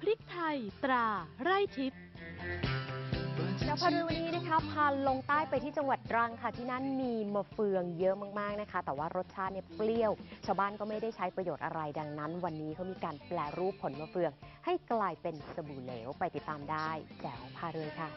พริกไทยตราไร่ทิพย์เดี๋ยวพอดูวันนี้นะคะพาลงใต้ไปที่จังหวัดตรังค่ะ ที่นั่นมีมะเฟืองเยอะมาก ๆ นะคะ แต่ว่ารสชาติเนี่ยเปรี้ยว ชาวบ้านก็ไม่ได้ใช้ประโยชน์อะไรดังนั้น วันนี้เขามีการแปลรูปผลมะเฟือง ให้กลายเป็นสบู่เหลวไปติดตามได้แจ๋วพาเลยค่ะ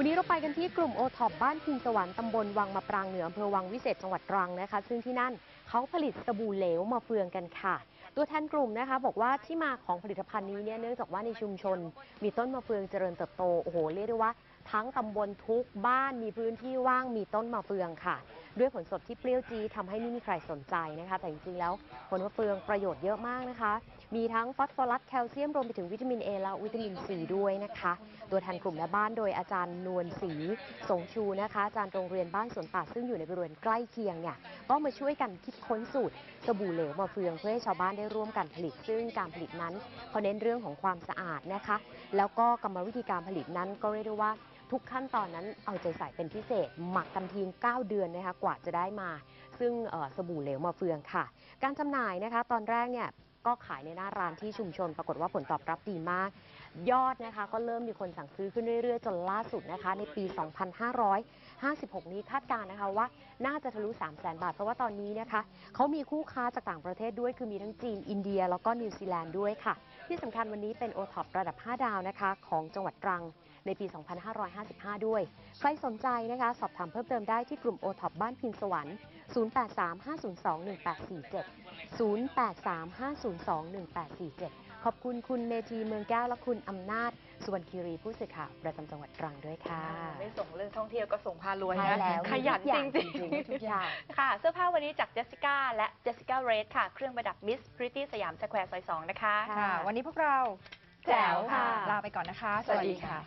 วันนี้เราไปกันที่กลุ่มโอท็อปบ้านพิงสวรรค์ตำบลวังมะปรางเหนืออำเภอวังวิเศษจังหวัดตรังนะคะ ซึ่งที่นั่นเขาผลิตสบู่เหลวมาเฟืองกันค่ะ ตัวแทนกลุ่มนะคะ บอกว่าที่มาของผลิตภัณฑ์นี้เนี่ยเนื่องจากว่าในชุมชน มีต้นมะเฟืองเจริญเติบโตโอ้โหเรียกได้ว่า ทั้งตำบลทุกบ้านมีพื้นที่ว่างมีต้นมะเฟืองค่ะ ด้วยผลสดที่เปรี้ยวจี๊ดทำให้ไม่มีใครสนใจนะคะ แต่จริงๆแล้วผลมะเฟืองประโยชน์เยอะมากนะคะ มีทั้งฟอสฟอรัสแคลเซียมรวมไปถึงวิตามิน A และวิตามิน C ด้วยนะคะ ตัวแทนกลุ่มแม่บ้านโดยอาจารย์นวลศรีสงชูนะคะ อาจารย์โรงเรียนบ้านสวนป่าซึ่งอยู่ในบริเวณใกล้เคียงเนี่ยก็มาช่วยกันคิดค้นสูตรสบู่เหลวมาเฟืองเพื่อให้ชาวบ้านได้ร่วมกันผลิต ซึ่งการผลิตนั้นเขาเน้นเรื่องของความสะอาดนะคะ แล้วก็กรรมวิธีการผลิตนั้นก็เรียกได้ว่า ทุกขั้นตอนนั้นเอาใจใส่เป็นพิเศษ หมักกันทิ้ง9เดือนนะคะกว่าจะได้มา ซึ่งสบู่เหลวมาเฟืองค่ะ การจำหน่ายนะคะตอนแรกเนี่ยก็ขายในหน้าร้านที่ชุมชน ปรากฏว่าผลตอบรับดีมาก ยอดนะคะก็เริ่มมีคนสั่งซื้อขึ้นเรื่อยๆ จนล่าสุดนะคะ ในปี 2556 นี้คาดการณ์นะคะว่าน่าจะทะลุ 3 0 0 0 0 0บาท เพราะว่าตอนนี้นะคะเขามีคู่ค้าจากต่างประเทศด้วย คือมีทั้งจีน อินเดีย แล้วก็นิวซีแลนด์ด้วยค่ะ ที่สำคัญวันนี้เป็นโอท็อประดับ 5 ดาวนะคะ ของจังหวัดตรัง ในปี 2555 ด้วย ใครสนใจนะคะ สอบถามเพิ่มเติมได้ที่กลุ่มโอท็อปบ้านพินสวรรค์ 0835021847 0835021847 ขอบคุณคุณเมธีเมืองแก้วและคุณอำนาจสุวรรณคีรีผู้สื่อข่าวประจำจังหวัดตรังด้วยค่ะ ไม่ส่งเรื่องท่องเที่ยวก็ส่งพารวยใช่นะแล้วขยันมีทุกอย่างจริงจริงๆทุกอย่างค่ะ เสื้อผ้าวันนี้จากเจสสิก้าและเจสสิก้าเรดค่ะ เครื่องประดับมิสพริตตี้สยามสแควร์ซอย2นะคะค่ะค่ะ วันนี้พวกเราแจ๋วค่ะ ลาไปก่อนนะคะ สวัสดีค่ะ